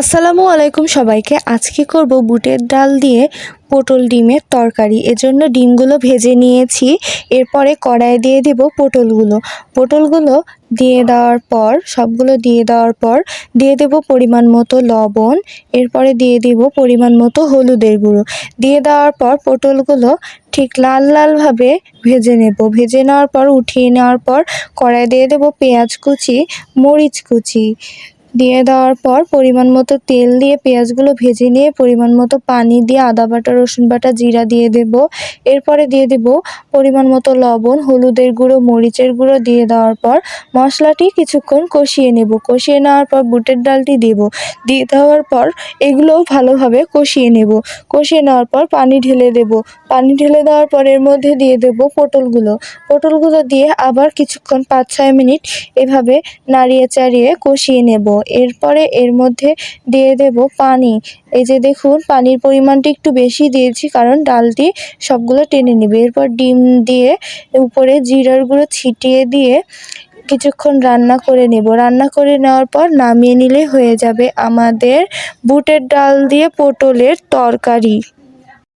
আসসালামু আলাইকুম সবাইকে। আজকে করব বুটের ডাল দিয়ে পটল ডিমের তরকারি। এজন্য ডিমগুলো ভেজে নিয়েছি। এরপরে কড়াইয়ে দিয়ে দেব পটলগুলো। পটলগুলো দিয়ে দেওয়ার পর, সবগুলো দিয়ে দেওয়ার পর দিয়ে দেব পরিমাণ মতো লবণ। এরপরে দিয়ে দেব পরিমাণ মতো হলুদের গুঁড়ো। দিয়ে দেওয়ার পর পটলগুলো ঠিক লাল লালভাবে ভেজে নেব। ভেজে নেওয়ার পর, উঠিয়ে নেওয়ার পর কড়াই দিয়ে দেব পেঁয়াজ কুচি, মরিচ কুচি। দিয়ে দেওয়ার পর পরিমাণ মতো তেল দিয়ে পেঁয়াজগুলো ভেজে নিয়ে পরিমাণ মতো পানি দিয়ে আদা বাটা, রসুন বাটা, জিরা দিয়ে দেব। এরপরে দিয়ে দেব পরিমাণ মতো লবণ, হলুদের গুঁড়ো, মরিচের গুঁড়ো দিয়ে দেওয়ার পর মশলাটি কিছুক্ষণ কষিয়ে নেব। কষিয়ে নেওয়ার পর বুটের ডালটি দেব। দিয়ে দেওয়ার পর এগুলোও ভালোভাবে কষিয়ে নেব। কষিয়ে নেওয়ার পর পানি ঢেলে দেব। পানি ঢেলে দেওয়ার পর এর মধ্যে দিয়ে দেব পটলগুলো। পটলগুলো দিয়ে আবার কিছুক্ষণ পাঁচ ছয় মিনিট এভাবে নাড়িয়ে চাড়িয়ে কষিয়ে নেব। এরপরে এর মধ্যে দিয়ে দেব পানি। এই যে দেখুন, পানির পরিমাণটা একটু বেশি দিয়েছি, কারণ ডালটি সবগুলো টেনে নেবে। এরপর ডিম দিয়ে উপরে জিরার গুঁড়ো ছিটিয়ে দিয়ে কিছুক্ষণ রান্না করে নেব। রান্না করে নেওয়ার পর নামিয়ে নিলে হয়ে যাবে আমাদের বুটের ডাল দিয়ে পটলের তরকারি।